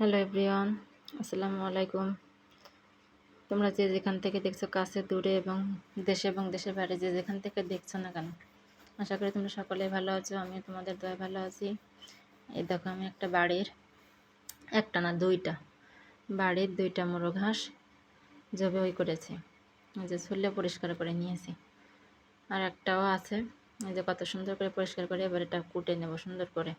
Hello everyone, আসসালামু আলাইকুম। তোমরা যে যেখান থেকে দেখছ কাছে, দূরে এবং দেশে এবং দেশের বাইরে যে যেখান থেকে দেখছ না কেন, আশা করি তোমরা সকলেই ভালো আছো আমি তোমাদের দয়া ভালো আছি। এই দেখো আমি একটা বাড়ির, একটা না দুইটা, বাড়ির দুইটা মুরো ঘাস জবে ওই করেছি। যে ছুললে পরিষ্কার করে নিয়েছি। আর একটাও আছে, এই যে কত সুন্দর করে পরিষ্কার করে এবার এটা কুটে নেব সুন্দর করে।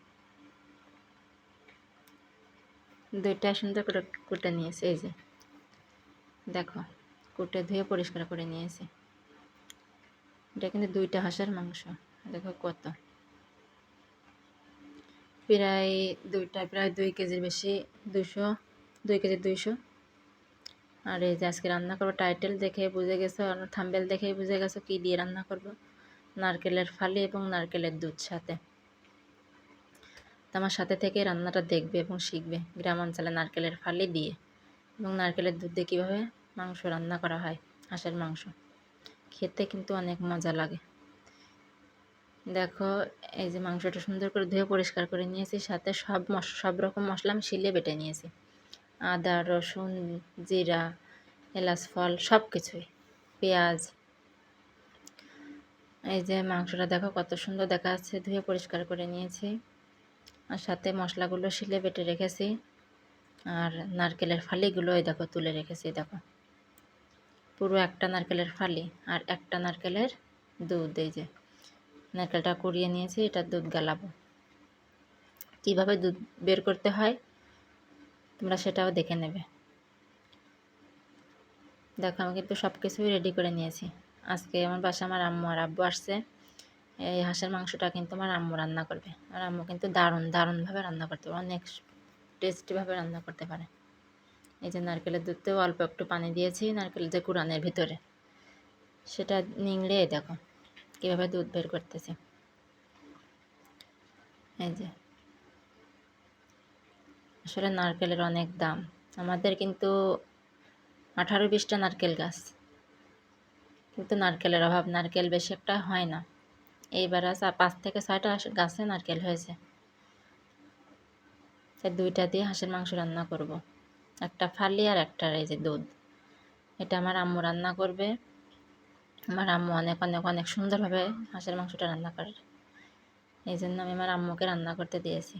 দুইটা সুন্দর করে কুটে নিয়েছি, এই যে। দেখো, কুটে ধুয়ে পরিষ্কার করে নিয়েছি। এটা কিন্তু দুইটা হাঁসের মাংস, দেখো কত। প্রায় দুইটা, প্রায় দুই কেজির বেশি দুশো দুই কেজি দুইশো। আর এই যে আজকে রান্না করব, টাইটেল দেখে বুঝে গেছো, আর থাম্বেল দেখেই বুঝে গেছো কী দিয়ে রান্না করব। নারকেলের ফালি এবং নারকেলের দুধ সাথে। তো আমার সাথে থেকে রান্নাটা দেখবে এবং শিখবে গ্রাম অঞ্চলে নারকেলের ফালি দিয়ে এবং নারকেলের দুধ দিয়ে কীভাবে মাংস রান্না করা হয়, হাঁসের মাংস। খেতে কিন্তু অনেক মজা লাগে। দেখো, এই যে মাংসটা সুন্দর করে ধুয়ে পরিষ্কার করে নিয়েছি, সাথে সব সব রকম মশলা আমি শিলে বেটে নিয়েছি। আদা, রসুন, জিরা, এলাচ, ফল, সব কিছুই, পেঁয়াজ। এই যে মাংসটা দেখো কত সুন্দর দেখা যাচ্ছে, ধুয়ে পরিষ্কার করে নিয়েছি। আর সাথে মশলাগুলো শিলে বেটে রেখেছি। আর নারকেলের ফালিগুলো এই দেখো তুলে রেখেছি দেখো। পুরো একটা নারকেলের ফালি আর একটা নারকেলের দুধ, এই যে। নারকেলটা কুড়িয়ে নিয়েছি, এটা দুধ গালাবো। কীভাবে দুধ বের করতে হয় তোমরা সেটাও দেখে নেবে। দেখো, আমি কিন্তু সব কিছুই রেডি করে নিয়েছি। আজকে আমার বাসা, আমার আম্মু আর আব্বু আসছে। এই হাঁসের মাংসটা কিন্তু আমার আম্মু রান্না করবে। আর আম্মু কিন্তু দারুণ, দারুণভাবে রান্না করতে পারে। অনেক টেস্টিভাবে রান্না করতে পারে। এই যে নারকেলের দুধতেও অল্প একটু পানি দিয়েছি নারকেলের যে কুরানের ভিতরে। সেটা নিংড়ে দেখো, কীভাবে দুধ বের করতেছে। এই যে। আসলে নারকেলের অনেক দাম। আমাদের কিন্তু আঠারো বিশটা নারকেল গাছ। কিন্তু নারকেলের অভাব, নারকেল বেশি একটা হয় না। এইবার আছে পাঁচ থেকে ছয়টা গাছে নারকেল হয়েছে। তাই দুইটা দিয়ে হাঁসের মাংস রান্না করব। একটা ফালি আর একটা এই যে দুধ। এটা আমার আম্মু রান্না করবে। আমার আম্মু অনেক অনেক অনেক সুন্দরভাবে হাঁসের মাংসটা রান্না করে। এই জন্য আমি আমার আম্মুকে রান্না করতে দিয়েছি।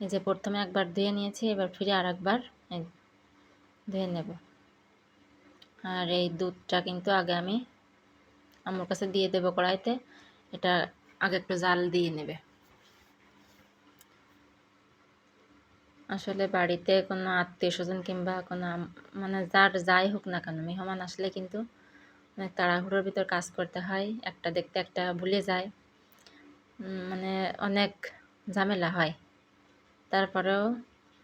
এই যে প্রথমে একবার ধুয়ে নিয়েছি, এবার ফিরে আর একবার ধুয়ে নেব। আর এই দুধটা কিন্তু আগে আমি আম্মুর কাছে দিয়ে দেবো কড়াইতে। এটা আগে একটু জাল দিয়ে নেবে। আসলে বাড়িতে কোনো আত্মীয় স্বজন কিংবা কোনো মানে যার যাই হোক না কেন, মেহমান আসলে কিন্তু অনেক তাড়াহুড়োর ভিতর কাজ করতে হয়, একটা দেখতে একটা ভুলে যায়। মানে অনেক ঝামেলা হয়। তারপরেও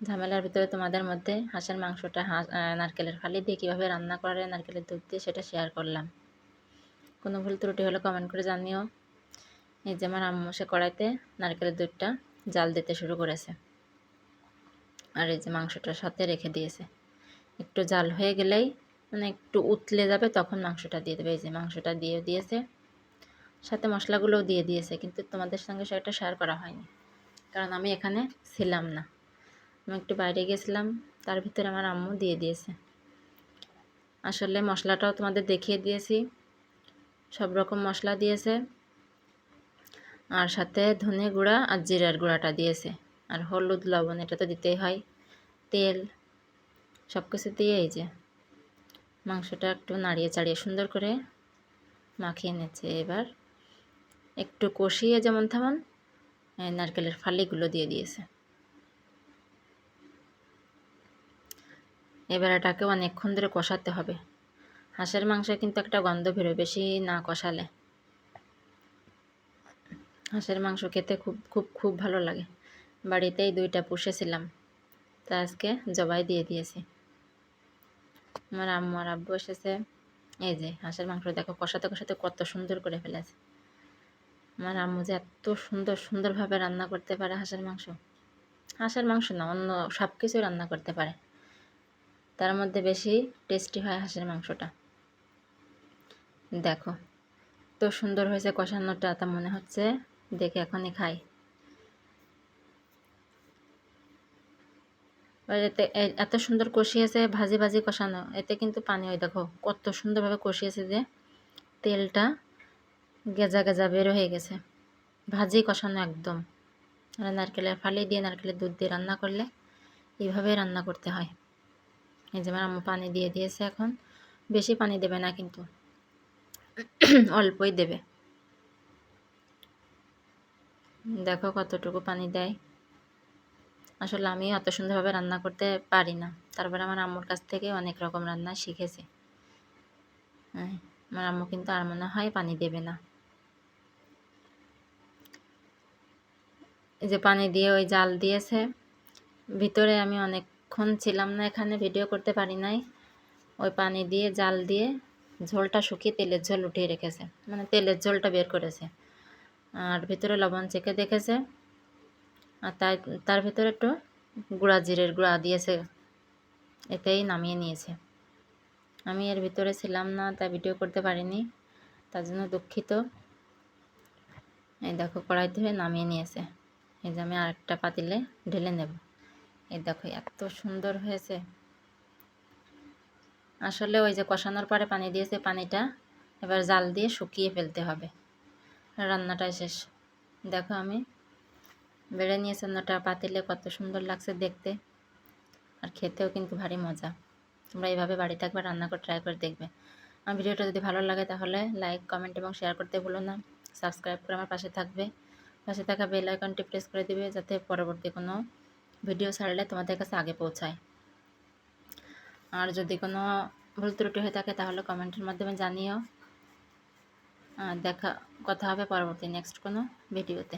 ঝামেলার ভিতরে তোমাদের মধ্যে হাঁসের মাংসটা হাঁস নারকেলের ফালি দিয়ে কীভাবে রান্না করে নারকেলের দুধ দিয়ে সেটা শেয়ার করলাম। কোনো ভুল ত্রুটি হলে কমেন্ট করে জানিও। এই যে আমার আম্মু সে কড়াইতে নারকেলের দুধটা জাল দিতে শুরু করেছে। আর এই যে মাংসটার সাথে রেখে দিয়েছে। একটু জাল হয়ে গেলেই মানে একটু উতলে যাবে তখন মাংসটা দিয়ে দেবে। এই যে মাংসটা দিয়ে দিয়েছে। সাথে মশলাগুলোও দিয়ে দিয়েছে। কিন্তু তোমাদের সঙ্গে সেটা শেয়ার করা হয়নি। কারণ আমি এখানে ছিলাম না। আমি একটু বাইরে গেছিলাম। তার ভিতরে আমার আম্মু দিয়ে দিয়েছে। আসলে মশলাটাও তোমাদের দেখিয়ে দিয়েছি। সব রকম মশলা দিয়েছে। আর সাথে ধনে গুঁড়া আর জিরার গুঁড়াটা দিয়েছে। আর হলুদ, লবণ এটা তো দিতেই হয়। তেল সব কিছু দিয়ে এই যে মাংসটা একটু নাড়িয়ে চাড়িয়ে সুন্দর করে মাখিয়ে নিচ্ছে। এবার একটু কষিয়ে যেমন তেমন নারকেলের ফালিগুলো দিয়ে দিয়েছে। এবার এটাকে অনেকক্ষণ ধরে কষাতে হবে। হাঁসের মাংসে কিন্তু একটা গন্ধ বেরোয়, বেশি না কষালে। হাঁসের মাংস খেতে খুব খুব খুব ভালো লাগে। বাড়িতেই দুইটা পুষেছিলাম। তা আজকে জবাই দিয়ে দিয়েছি। আমার আম্মু আর আব্বু এসেছে। এই যে, হাঁসের মাংস দেখো, কষাতে কষাতে কত সুন্দর করে ফেলেছে। আমার আম্মু যে এত সুন্দর, সুন্দরভাবে রান্না করতে পারে হাঁসের মাংস। হাঁসের মাংস না, অন্য সব কিছুই রান্না করতে পারে। তার মধ্যে বেশি টেস্টি হয় হাঁসের মাংসটা। দেখো তো সুন্দর হয়েছে কষানোটা, তা মনে হচ্ছে দেখে এখনই খাই। এতে এত সুন্দর কষিয়েছে ভাজি ভাজি কষানো। এতে কিন্তু পানি ওই দেখো। কত সুন্দরভাবে কষিয়েছে যে, তেলটা গেজা গেজা বের হয়ে গেছে। ভাজি কষানো একদম। আর নারকেলের ফালি দিয়ে নারকেলের দুধ দিয়ে রান্না করলে এইভাবে রান্না করতে হয়। এই যে আমার পানি দিয়ে দিয়েছে এখন। বেশি পানি দেবে না কিন্তু। অল্পই দেবে। দেখো কতটুকু পানি দেয়। আসলে আমি অত সুন্দরভাবে রান্না করতে পারি না। তারপরে আমার আম্মুর কাছ থেকে অনেক রকম রান্না শিখেছে। হ্যাঁ আমার আম্মু কিন্তু আর মনে হয় পানি দেবে না। যে পানি দিয়ে ওই জাল দিয়েছে। ভিতরে আমি অনেকক্ষণ ছিলাম না এখানে, ভিডিও করতে পারি নাই। ওই পানি দিয়ে জাল দিয়ে ঝোলটা শুকিয়ে তেলের ঝোল উঠিয়ে রেখেছে। মানে তেলের ঝোলটা বের করেছে। আর ভিতরে লবণ চেখে দেখেছে। আর তার তার ভিতরে একটু গুঁড়া, জিরের গুঁড়া দিয়েছে। এতেই নামিয়ে নিয়েছে। আমি এর ভিতরে ছিলাম না, তাই ভিডিও করতে পারিনি। তার জন্য দুঃখিত। এই দেখো, কড়াই ধুয়ে নামিয়ে নিয়েছে। এই যে আমি আরেকটা পাতিলে ঢেলে নেব। এই দেখো, এত সুন্দর হয়েছে। আসলে ওই যে কষানোর পরে পানি দিয়েছে পানিটা, এবার জাল দিয়ে শুকিয়ে ফেলতে হবে। রান্নাটা শেষ। দেখো আমি বেড়ে নিয়েছে ওটা পাতিলে কত সুন্দর লাগছে দেখতে। আর খেতেও কিন্তু ভারী মজা। তোমরা এইভাবে বাড়িতে একবার রান্না করে ট্রাই করে দেখবে। আমার ভিডিওটা যদি ভালো লাগে তাহলে লাইক কমেন্ট এবং শেয়ার করতে ভুলো না। সাবস্ক্রাইব করে আমার পাশে থাকবে। পাশে থাকা বেল আইকনটি প্রেস করে দিবে যাতে পরবর্তী কোনো ভিডিও ছাড়লে তোমাদের কাছে আগে পৌঁছায়। আর যদি কোনো ভুল ত্রুটি হয়ে থাকে তাহলে কমেন্টের মাধ্যমে জানিও। দেখা কথা হবে পরবর্তী নেক্সট কোনো ভিডিওতে